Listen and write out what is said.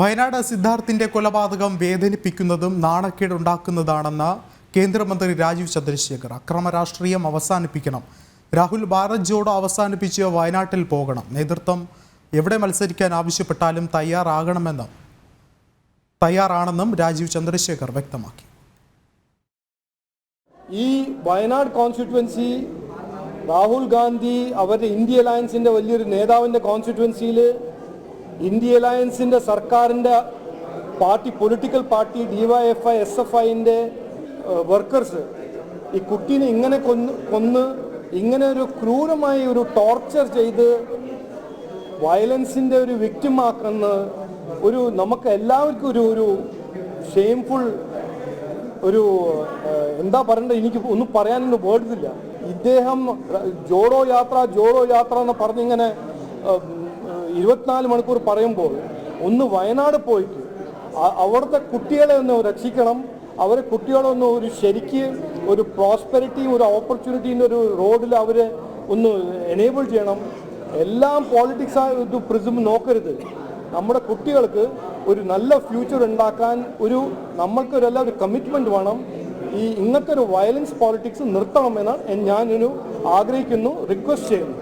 വയനാട് സിദ്ധാർത്ഥിന്റെ കൊലപാതകം വേദനിപ്പിക്കുന്നതും നാണക്കേടുണ്ടാക്കുന്നതാണെന്ന് കേന്ദ്രമന്ത്രി രാജീവ് ചന്ദ്രശേഖർ അക്രമ രാഷ്ട്രീയം അവസാനിപ്പിക്കണം. രാഹുൽ ഭാരത് അവസാനിപ്പിച്ച് വയനാട്ടിൽ പോകണം. നേതൃത്വം എവിടെ മത്സരിക്കാൻ ആവശ്യപ്പെട്ടാലും തയ്യാറാകണമെന്നും തയ്യാറാണെന്നും രാജീവ് ചന്ദ്രശേഖർ വ്യക്തമാക്കി. ഈ വയനാട് കോൺസ്റ്റിറ്റ്യുവൻസി രാഹുൽ ഗാന്ധി അവരുടെ ഇന്ത്യ അലയൻസിന്റെ വലിയൊരു നേതാവിന്റെ കോൺസ്റ്റിറ്റ്യുവൻസിയിൽ ഇന്ത്യ അലയൻസിന്റെ സർക്കാരിന്റെ party political party DYFI S F ഐന്റെ വർക്കേഴ്സ് ഈ കുട്ടീനെ ഇങ്ങനെ കൊന്ന് കൊന്ന് ഇങ്ങനെ ഒരു ക്രൂരമായി ഒരു ടോർച്ചർ ചെയ്ത് വയലൻസിന്റെ ഒരു വിക്റ്റിമാക്കുന്ന ഒരു നമുക്ക് എല്ലാവർക്കും ഒരു ഒരു ഷെയിംഫുൾ ഒരു എന്താ പറയണ്ടത്? എനിക്ക് ഒന്നും പറയാനൊന്നും വേർഡ്സ് ഇല്ല. ഇദ്ദേഹം ജോഡോ യാത്ര ജോഡോ യാത്ര എന്ന് പറഞ്ഞിങ്ങനെ ഇരുപത്തിനാല് മണിക്കൂർ പറയുമ്പോൾ ഒന്ന് വയനാട് പോയിട്ട് അവിടുത്തെ കുട്ടികളെ ഒന്ന് രക്ഷിക്കണം. അവരെ കുട്ടികളെ ഒന്ന് ഒരു ശരിക്ക് ഒരു പ്രോസ്പെരിറ്റിയും ഒരു ഓപ്പർച്യൂണിറ്റീന്റെ ഒരു റോഡിൽ അവരെ ഒന്ന് എനേബിൾ ചെയ്യണം. എല്ലാം പോളിറ്റിക്സ് ഒരു പ്രിസം നോക്കരുത്. നമ്മുടെ കുട്ടികൾക്ക് ഒരു നല്ല ഫ്യൂച്ചർ ഉണ്ടാക്കാൻ ഒരു നമ്മൾക്ക് ഒരു കമ്മിറ്റ്മെന്റ് വേണം. ഈ ഇങ്ങനത്തെ ഒരു വയലൻസ് പോളിറ്റിക്സ് നിർത്തണമെന്നാണ് ഞാനൊരു ആഗ്രഹിക്കുന്നു റിക്വസ്റ്റ് ചെയ്യുന്നു.